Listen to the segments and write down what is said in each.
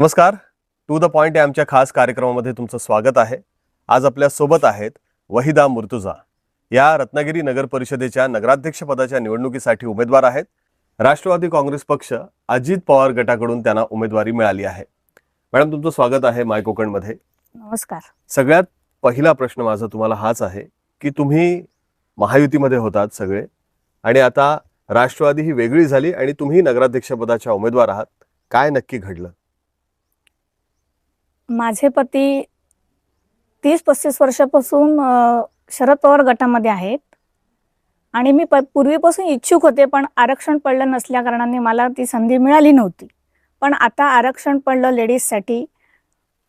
नमस्कार. To the point या आमच्या खास कार्यक्रमामध्ये तुमचं स्वागत आहे. आज आपल्यासोबत आहेत वहिदा मुर्तुजा. या रत्नागिरी नगर परिषदेच्या नगराध्यक्ष पदाच्या निवडणुकीसाठी उमेदवार आहेत. राष्ट्रवादी काँग्रेस पक्ष अजित पवार गटाकडून त्यांना उमेदवारी मिळाली आहे. मॅडम तुमचं स्वागत आहे माय कोकणमध्ये. नमस्कार. सगळ्यात पहिला प्रश्न माझा तुम्हाला हाच आहे की तुम्ही महायुतीमध्ये होतात सगळे आणि आता राष्ट्रवादी ही वेगळी झाली आणि तुम्ही नगराध्यक्षपदाच्या उमेदवार आहात. काय नक्की घडलं? माझे पती तीस पस्तीस वर्षापासून शरद पवार गटामध्ये आहेत. आणि मी प पूर्वीपासून इच्छुक होते पण आरक्षण पडलं नसल्या कारणाने मला ती संधी मिळाली नव्हती. पण आता आरक्षण पडलं लेडीजसाठी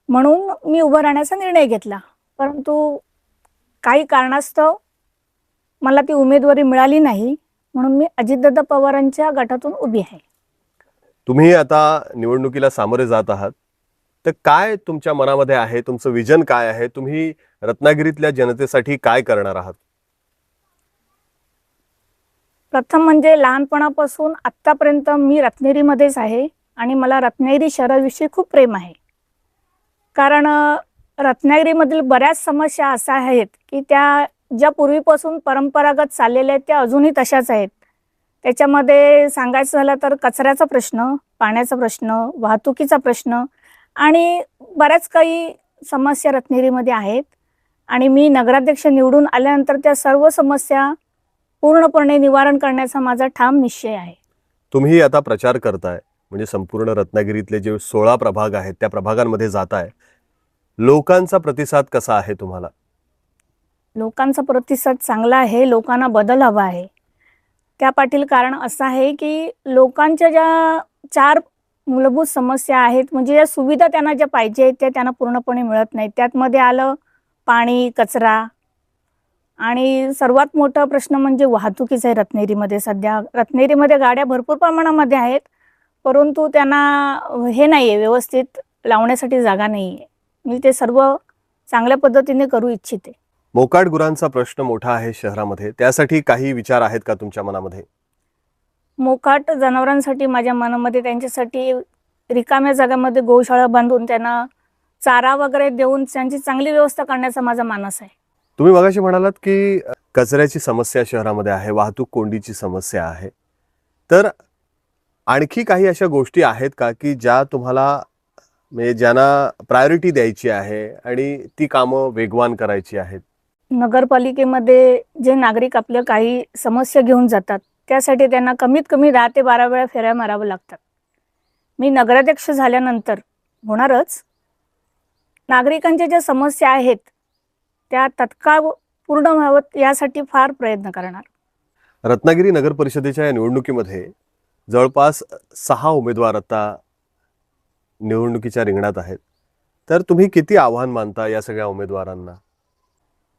म्हणून मी उभं राहण्याचा निर्णय घेतला. परंतु काही कारणास्तव मला ती उमेदवारी मिळाली नाही म्हणून मी अजितदादा पवारांच्या गटातून उभी आहे. तुम्ही आता निवडणुकीला सामोरे जात आहात. तर काय तुमच्या मनामध्ये आहे? तुमचं विजन काय आहे? तुम्ही रत्नागिरीतल्या जनतेसाठी काय करणार आहात? प्रथम म्हणजे लहानपणापासून आतापर्यंत मी रत्नेरीमध्येच आहे आणि मला रत्नागिरी शहराविषयी खूप प्रेम आहे. कारण रत्नागिरीमधील बऱ्याच समस्या अशा आहेत की त्या ज्या पूर्वीपासून परंपरागत चाललेल्या आहेत त्या अजूनही तशाच आहेत. त्याच्यामध्ये सांगायचं झालं तर कचऱ्याचा प्रश्न पाण्याचा प्रश्न वाहतुकीचा प्रश्न आणि बऱ्याच काही समस्या रत्नागिरीमध्ये आहेत. आणि मी नगराध्यक्ष निवडून आल्यानंतर त्या सर्व समस्या पूर्णपणे निवारण करण्याचा माझा ठाम निश्चय आहे. तुम्ही आता प्रचार करताय. म्हणजे संपूर्ण रत्नागिरीतले जे सोळा प्रभाग आहेत त्या प्रभागांमध्ये जाताय. लोकांचा प्रतिसाद कसा आहे तुम्हाला? लोकांचा प्रतिसाद चांगला आहे. लोकांना बदल हवा आहे. त्या पाठील कारण असं आहे की लोकांच्या ज्या चार मूलभूत समस्या आहेत. म्हणजे या सुविधा त्यांना ज्या पाहिजे आहेत त्या त्यांना पूर्णपणे मिळत नाहीत. त्यातमध्ये आलं पाणी कचरा. आणि सर्वात मोठा प्रश्न म्हणजे वाहतुकीचा आहे रत्नेरीमध्ये सध्या. रत्नेरीमध्ये गाड्या भरपूर प्रमाणामध्ये आहेत परंतु त्यांना हे नाही आहे व्यवस्थित लावण्यासाठी जागा नाही आहे मी ते सर्व चांगल्या पद्धतीने करू इच्छिते. मोकाट गुरांचा प्रश्न मोठा आहे शहरामध्ये. त्यासाठी काही विचार आहेत का तुमच्या मनामध्ये? मोकाट जनावरांसाठी माझ्या मनामध्ये त्यांच्यासाठी रिकाम्या जागामध्ये गोशाळा बांधून त्यांना चारा वगैरे देऊन त्यांची चांगली व्यवस्था करण्याचा माझा मानस आहे. तुम्ही मगाशी म्हणालात की कचऱ्याची समस्या शहरामध्ये आहे वाहतूक कोंडीची समस्या आहे. तर आणखी काही अशा गोष्टी आहेत का की ज्या तुम्हाला म्हणजे ज्यांना प्रायोरिटी द्यायची आहे आणि ती कामं वेगवान करायची आहेत? नगरपालिकेमध्ये जे नागरिक आपल्या काही समस्या घेऊन जातात त्यासाठी त्यांना कमीत कमी दहा ते बारा वेळा फेऱ्या माराव्या लागतात. मी नगराध्यक्ष झाल्यानंतर होणारच. नागरिकांच्या ज्या समस्या आहेत त्या तत्काळ पूर्ण व्हावं यासाठी फार प्रयत्न करणार. रत्नागिरी नगर परिषदेच्या या निवडणुकीमध्ये जवळपास सहा उमेदवार आता निवडणुकीच्या रिंगणात आहेत. तर तुम्ही किती आव्हान मानता या सगळ्या उमेदवारांना?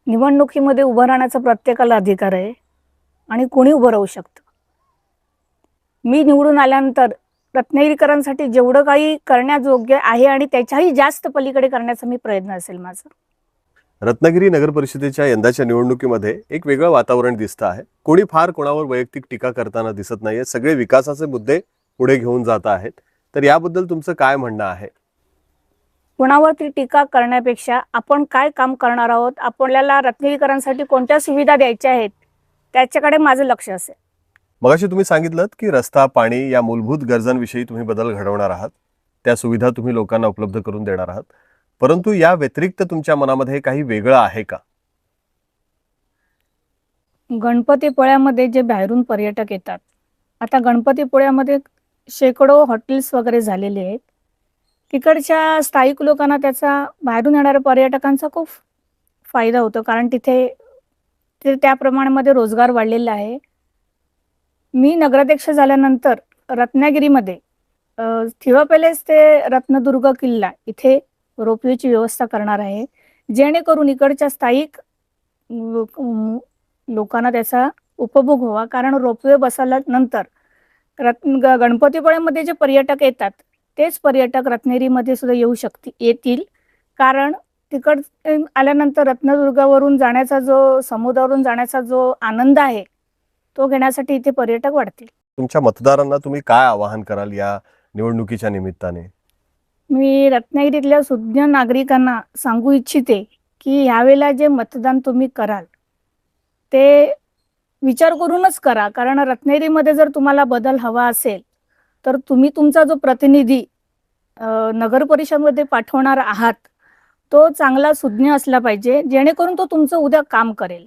निवडणुकीमध्ये उभं राहण्याचा प्रत्येकाला अधिकार आहे. आणि कोणी उभं राहू शकतं. मी निवडून आल्यानंतर रत्नागिरीकरांसाठी जेवढं काही करण्यायोग्य आहे आणि त्याच्याही जास्त पलीकडे करण्याचा मी प्रयत्न असेल माझा. रत्नागिरी नगर परिषदेच्या यंदाच्या निवडणुकीमध्ये एक वेगळं वातावरण दिसतं आहे. कोणी फार कोणावर वैयक्तिक टीका करताना दिसत नाहीये. सगळे विकासाचे मुद्दे पुढे घेऊन जात आहेत. तर याबद्दल तुमचं काय म्हणणं आहे? कोणावरती टीका करण्यापेक्षा आपण काय काम करणार आहोत? आपल्याला रत्नागिरीकरांसाठी कोणत्या सुविधा द्यायच्या आहेत? त्याच्याकडे माझं लक्ष असेल. मगाशी तुम्ही सांगितलं की रस्ता पाणी या मूलभूत गरजांविषयी तुम्ही बदल घडवणार आहात. त्या सुविधा तुम्ही लोकांना उपलब्ध करून देणार आहात. परंतु या व्यतिरिक्त तुमच्या मनामध्ये काही वेगळं आहे का? गणपतीपुळ्यामध्ये जे बाहेरून पर्यटक येतात आता गणपतीपुळ्यामध्ये शेकडो हॉटेल्स वगैरे झालेले आहेत. तिकडच्या स्थायिक लोकांना त्याचा बाहेरून येणाऱ्या पर्यटकांचा खूप फायदा होतो कारण तिथे ते त्या प्रमाणामध्ये रोजगार वाढलेला आहे. मी नगराध्यक्ष झाल्यानंतर रत्नागिरीमध्ये थिवा पॅलेस ते रत्नदुर्ग किल्ला इथे रोपवेची व्यवस्था करणार आहे. जेणेकरून इकडच्या स्थायिक लोकांना त्याचा उपभोग व्हावा. कारण रोपवे बसल्यानंतर रत्न ग- गणपतीपुळ्यामध्ये जे पर्यटक येतात तेच पर्यटक रत्नेरीमध्ये सुद्धा येऊ शकते येतील. कारण तिकड आल्यानंतर रत्नदुर्गावरून जाण्याचा जो समुद्रावरून जाण्याचा जो आनंद आहे तो घेण्यासाठी इथे पर्यटक वाढतील. तुमच्या मतदारांना तुम्ही काय आवाहन कराल या निवडणुकीच्या निमित्ताने? मी रत्नागिरीतल्या सुज्ञ नागरिकांना सांगू इच्छिते की यावेळेला जे मतदान तुम्ही कराल ते विचार करूनच करा. कारण रत्नागिरीमध्ये जर तुम्हाला बदल हवा असेल तर तुम्ही तुमचा जो प्रतिनिधी नगर परिषदमध्ये पाठवणार आहात तो चांगला सुज्ञ असला पाहिजे जेणेकरून तो तुमचं उद्या काम करेल.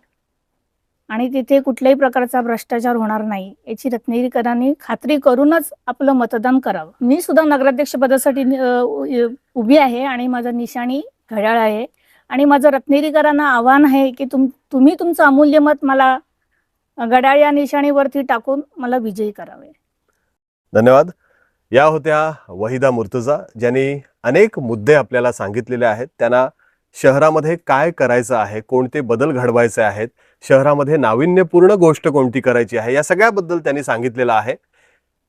आणि तिथे कुठल्याही प्रकारचा भ्रष्टाचार होणार नाही याची रत्नागिरीकरांनी खात्री करूनच आपलं मतदान करावं. मी सुद्धा नगराध्यक्ष पदासाठी उभी आहे आणि माझा निशाणी घड्याळ आहे. आणि माझं रत्नागिरीकरांना आव्हान आहे की तुम तुम्ही तुमचं अमूल्य मत मला घड्याळ या निशाणीवरती टाकून मला विजयी करावे. धन्यवाद. या होत्या वहिदा मुर्तजा ज्यांनी अनेक मुद्दे आपल्याला सांगितलेले आहेत. त्यांना शहरामध्ये काय करायचं आहे कोणते बदल घडवायचे आहेत शहरामध्ये नाविन्यपूर्ण गोष्ट कोणती करायची आहे या सगळ्याबद्दल त्यांनी सांगितलेलं आहे.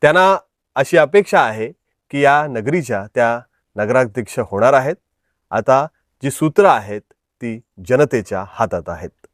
त्यांना अशी अपेक्षा आहे की या नगरीच्या त्या नगराध्यक्ष होणार आहेत. आता जी सूत्र आहेत ती जनतेच्या हातात आहेत.